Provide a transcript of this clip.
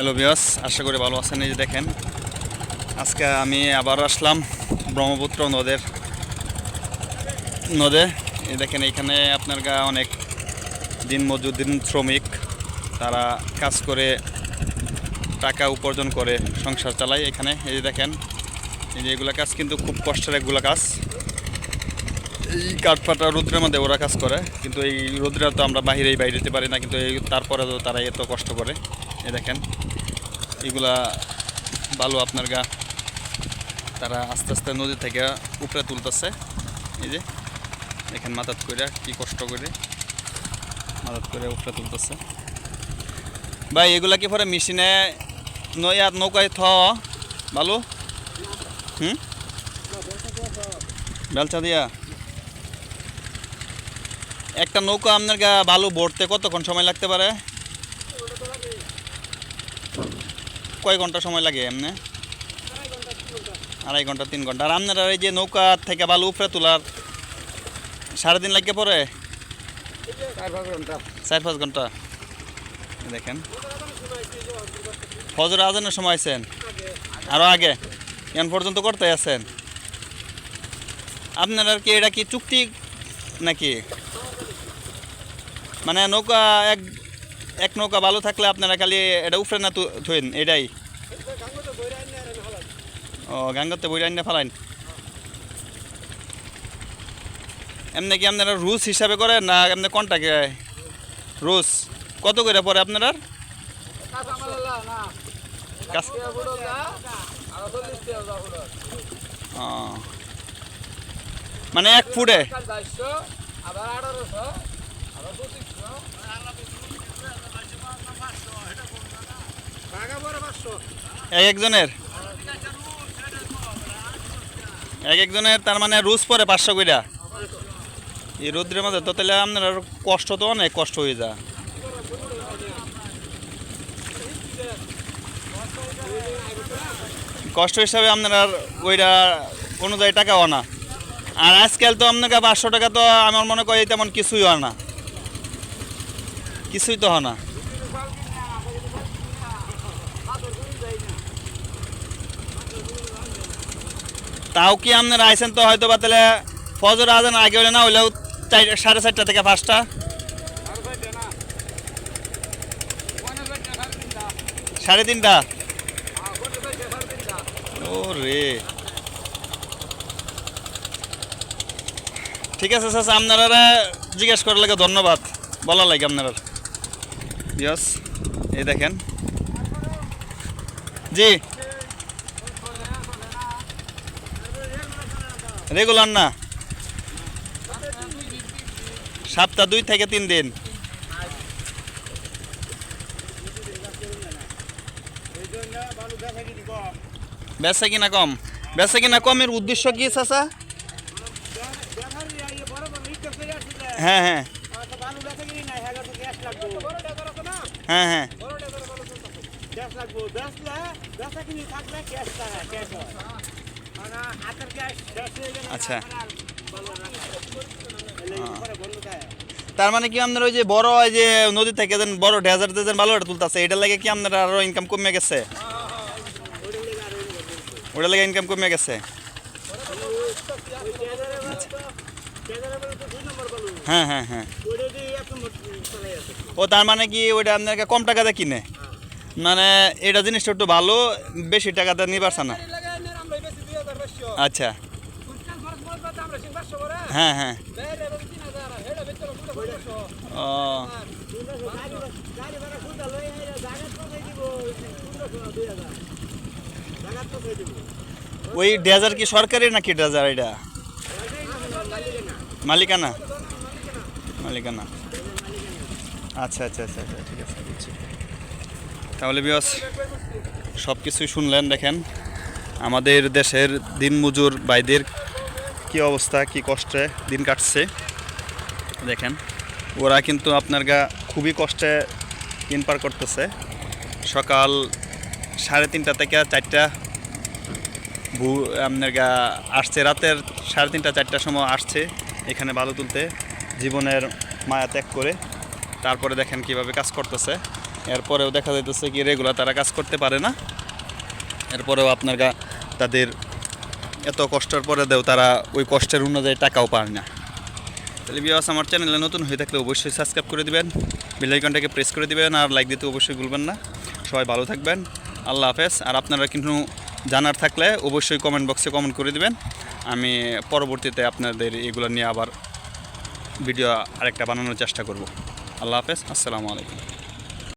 Hello বিয়াস আশা করি ভালো আছেন। এই যে দেখেন, আজকে আমি আবার আসলাম ব্রহ্মপুত্র নদের, নদে। দেখেন এখানে আপনার গা অনেক দিন মজুর, দিন শ্রমিক। তারা কাজ করে, টাকা উপার্জন করে, সংসার চালায় এখানে। এই যে দেখেন, এই যে এগুলো কাজ কিন্তু খুব কষ্টের এগুলো কাজ। এই কাঠপাটা রোদ্রের মধ্যে ওরা কাজ করে, কিন্তু এই রোদ্রে তো আমরা বাহিরেই বাইরে যেতে পারি না, কিন্তু এই তারপরে তো তারা এত কষ্ট করে। এই দেখেন, এগুলা বালু আপনার গা, তারা আস্তে আস্তে নদী থেকে উপরে তুলতেছে। এই যে, দেখেন মাথাত করে কি কষ্ট করে মাথাত করে উপরে তুলতেছে। ভাই, এগুলা কি পরে মেশিনে নয়া নৌকায় থ বালু? হুম? বেলচা দিয়া? একটা নৌকা আপনার গা বালু ভরতে কতক্ষণ সময় লাগতে পারে? কয় ঘণ্টা সময় লাগে এমনি? আড়াই ঘণ্টা তিন ঘণ্টা। আর আপনারা এই যে নৌকা থেকে বালু উপরে তোলার সাড়ে দিন লাগে পরে চার পাঁচ ঘণ্টা। দেখেন। ফজর আজানের সময় আছেন আরও আগে। এখন পর্যন্ত করতে আছেন? আপনারা কি এটা কি চুক্তি নাকি? মানে নৌকা এক এক নৌকা ভালো থাকলে আপনারা খালি এটা উফরে না থইন এটাই। ও, গাঙ্গতে বই না ফেলাইন? এমনি কি আপনারা রুস হিসাবে করেন না এমনি কন্টাকে রুস কত করে পরে আপনার মানে এক ফুটে? এক একজনের? এক একজনের তার মানে রুজ পরে পাঁচশো কইরা। এই রোদ্রের মধ্যে তো তাহলে আপনার কষ্ট তো অনেক কষ্ট হয়ে যা কষ্ট হিসাবে আপনার ওইটা অনুযায়ী টাকা না। আর আজকাল তো আপনাকে পাঁচশো টাকা তো আমার মনে করি তেমন কিছুই হয় না। কিছুই তো হয় না। তাও কি আপনারা আইসেন তো হয়তো বা তাহলে ফজর আজান আগে হলে না, হইলেও চার সাড়ে চারটা থেকে পাঁচটা? সাড়ে তিনটা? ও রে ঠিক আছে স্যার, আপনারা জিজ্ঞেস করার লাগে ধন্যবাদ। বলার লাগে আপনারা। ইয়স এই দেখেন। জি। রেগুলার না? সপ্তাহ দুই থেকে তিন দিন। বেচা কিনা কম। বেচা কিনা কমের উদ্দেশ্য কি, চাচা? হ্যাঁ হ্যাঁ। হ্যাঁ হ্যাঁ। আচ্ছা। তার মানে কি আপনার ওই যে বড় ওই যে নদী থেকে যেন বড় ডেজার যেন ভালোটা তুলতেছে এটা লাগে কি আপনার আরও ইনকাম কমে গেছে? ওটার লাগে ইনকাম কমে গেছে? হ্যাঁ হ্যাঁ হ্যাঁ। ও, তার মানে কি ওইটা আপনাকে কম টাকাতে কিনে? মানে এটা জিনিসটা একটু ভালো, বেশি টাকাতে নিবারছে না। আচ্ছা। হ্যাঁ হ্যাঁ। ও। ওই ডেজার কি সরকারি নাকি ডেজার এটা? মালিকানা। মালিকানা। আচ্ছা আচ্ছা আচ্ছা আচ্ছা ঠিক আছে তাহলে বিয়স সব কিছুই শুনলেন, দেখেন। আমাদের দেশের দিনমজুর ভাইদের কি অবস্থা, কি কষ্টে দিন কাটছে, দেখেন। ওরা কিন্তু আপনার গা খুবই কষ্টে দিন পার করতেছে। সকাল সাড়ে তিনটা থেকে চারটা ভু, আপনার গা আসছে। রাতের সাড়ে তিনটা, চারটার সময় আসছে এখানে ভালো তুলতে, জীবনের মায়া ত্যাগ করে। তারপরে দেখেন কীভাবে কাজ করতেছে। এরপরেও দেখা যাইতেছে কি রেগুলার তারা কাজ করতে পারে না। এরপরেও আপনার তাদের এত কষ্টের পরে দেও তারা ওই কষ্টের অনুযায়ী টাকাও পায় না। তাহলে বিয়াস আমার চ্যানেলে নতুন হয়ে থাকলে অবশ্যই সাবস্ক্রাইব করে দিবেন বেল আইকনটাকে প্রেস করে দিবেন, আর লাইক দিতে অবশ্যই ভুলবেন না। সবাই ভালো থাকবেন, আল্লাহ হাফেজ। আর আপনারা কিন্তু জানার থাকলে অবশ্যই কমেন্ট বক্সে কমেন্ট করে দিবেন। আমি পরবর্তীতে আপনাদের এগুলো নিয়ে আবার ভিডিও আরেকটা বানানোর চেষ্টা করব। আল্লাহ হাফেজ, আসসালামু আলাইকুম।